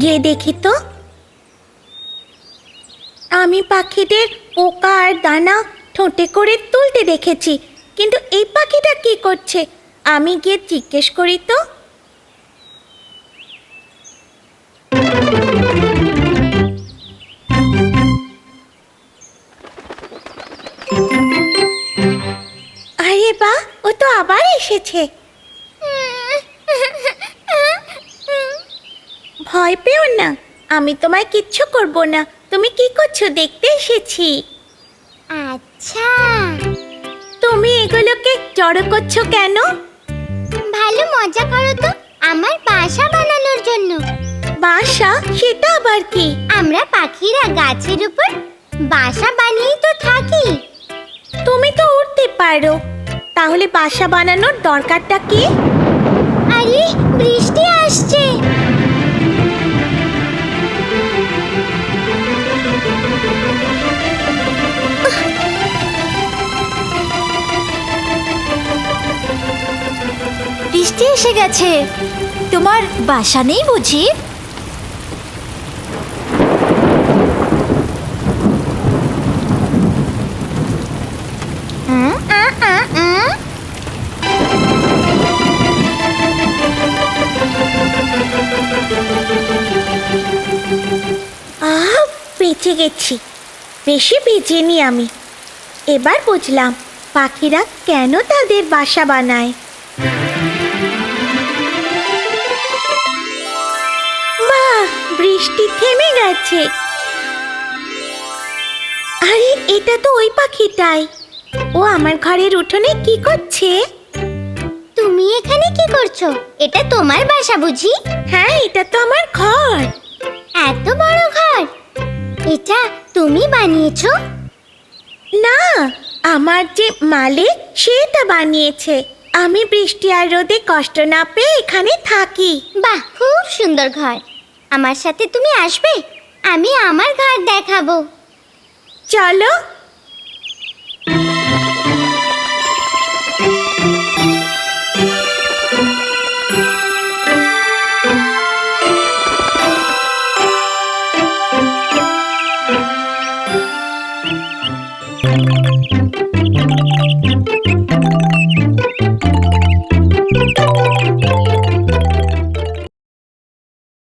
গিয়ে দেখি তো। আমি পাখিদের পোকা আর দানা ঠোঁটে করে তুলতে দেখেছি, কিন্তু এই পাখিটা কি করছে? আমি গিয়ে জিজ্ঞেস করি তো। আরে বা ও তো আবার এসেছে। ভয় পেও না। আমি তোমায় কিচ্ছু করব না। তুমি কি করছ দেখতে এসেছি। আচ্ছা। তুমি এগুলোকে জড়ো করছ কেন? ভালো মজা করো তো আমার বাসা বানানোর জন্য। বাসা? সেটা আবার কি? আমরা পাখিরা গাছের উপর বাসা বানিয়েই তো থাকি। তুমি তো উঠতে পারো। তাহলে বাসা বানানোর দরকারটা কি? আরে বৃষ্টি বৃষ্টি এসে গেছে। তোমার বাসা নেই বুঝি? বেঁচে গেছি। বেশি বেঁচেনি আমি। এবার বুঝলাম পাখিরা কেন তাদের বাসা বানায়। বৃষ্টি থেমে গেছে। আরে এটা তো ওই পাখিটাই। ও আমার ঘরের উঠোনে কি করছে? তুমি এখানে কি করছ? এটা তোমার বাসা বুঝি? হ্যাঁ এটা তো আমার ঘর। এত বড় ঘর। এটা তুমি বানিয়েছো? না আমার যে মালিক সেটা বানিয়েছে। আমি বৃষ্টি আর রোদে কষ্ট না পেয়ে এখানে থাকি। বাহ খুব সুন্দর ঘর। আমার সাথে তুমি আসবে? আমি আমার ঘর দেখাবো। চলো।